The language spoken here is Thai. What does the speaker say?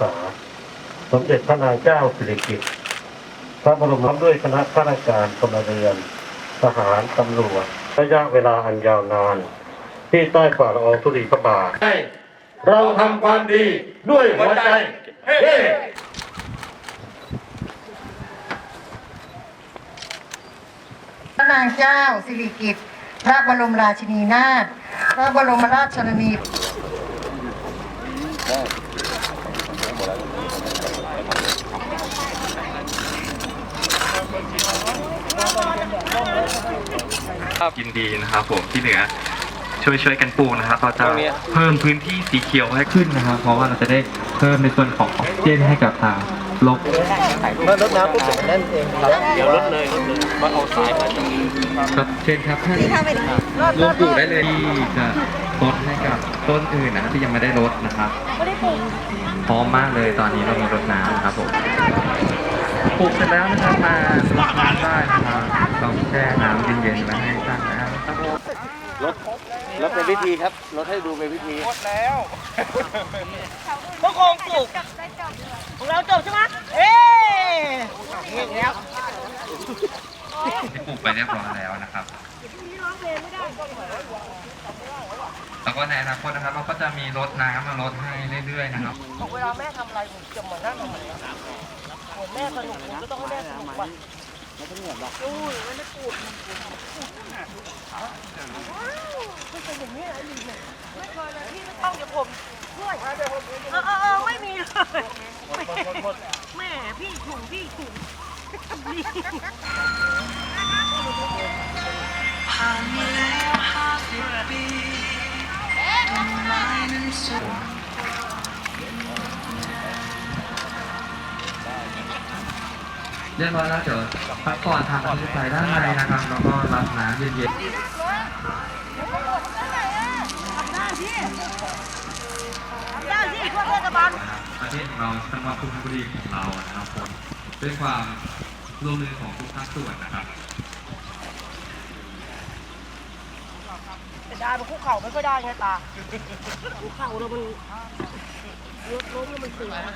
ษา สมเด็จพระนางเจ้าสิริกิติ์พระบรมพร้อมด้วยคณะข้าราชการพลเรือน ทหารตำรวจระยะเวลาอันยาวนาน ที่ใต้ฝ่าละอองธุลีพระบาทเราทำความดีด้วยหัวใจเฮ้พระนางเจ้าสิริกิติ์พระบรมราชินีนาถพระบรมราชชนนี ยินดีนะครับผมที่เหนือช่วยช่วยกันปลูกนะครับเราจะเพิ่มพื้นที่สีเขียวให้ขึ้นนะครับ เพราะว่าเราจะได้เพิ่มในส่วนของออกซิเจนให้กับทางโลกเมื่อรดน้ำปุ๊บเดี๋ยวมันแน่นเองครับเดี๋ยวรดเลยรดเลยมาเอาสายมาตรงนี้ครับเชิญครับท่านลงปลูกได้เลยที่จะลดให้กับต้นอื่นนะครับที่ยังไม่ได้ลดนะครับพร้อมมากเลยตอนนี้เรามีรดน้ำนะครับผม ปลูกเสร็จแล้วนะครับมารดน้ำได้นะครับต้องแช่น้ำเย็นๆไว้ให้ตั้งนะครับรดรดเป็นวิธีครับรดให้ดูเป็นวิธีก็คงปลูกของเราจบใช่ไหมเอ๊ะเห็นแล้วที่ปลูกไปเรียบร้อยแล้วนะครับ แล้วก็ในอนาคตนะครับเราก็จะมีรถน้ำมาลดให้เรื่อยๆนะครับ ของเวลาแม่ทำอะไรผมจะเหมือนนั่งทำอะไรนะเหมือนแม่สนุกผมก็ต้องให้แม่สนุกว่ะไม่ต้องเหนื่อยหรอกอู้ยไม่ได้ปวดไม่เป็นอย่างนี้ไอ้ลีเนี่ยไม่เคยเลยพี่ไม่ต้องเดี๋ยวผมช่วยเออเออเออไม่มีเลยแม่พี่ถุงพี่ถุง เรียบร้อยแล้วเดี๋ยวพักก่อนทำที่ใส่ด้านในนะครับแล้วก็รับน้ำเย็นได้ที่ทั่วเทศบาลๆนะครับประเทศเราจังหวัดสุพรรณบุรีของเรานะครับผมด้วยความร่วมมือของทุกภาคส่วนนะครับ แต่ได้มันคุกเข่าไม่ค่อยได้ไงตาคุกเข่าเรามันล้มแล้วมันเสื่อม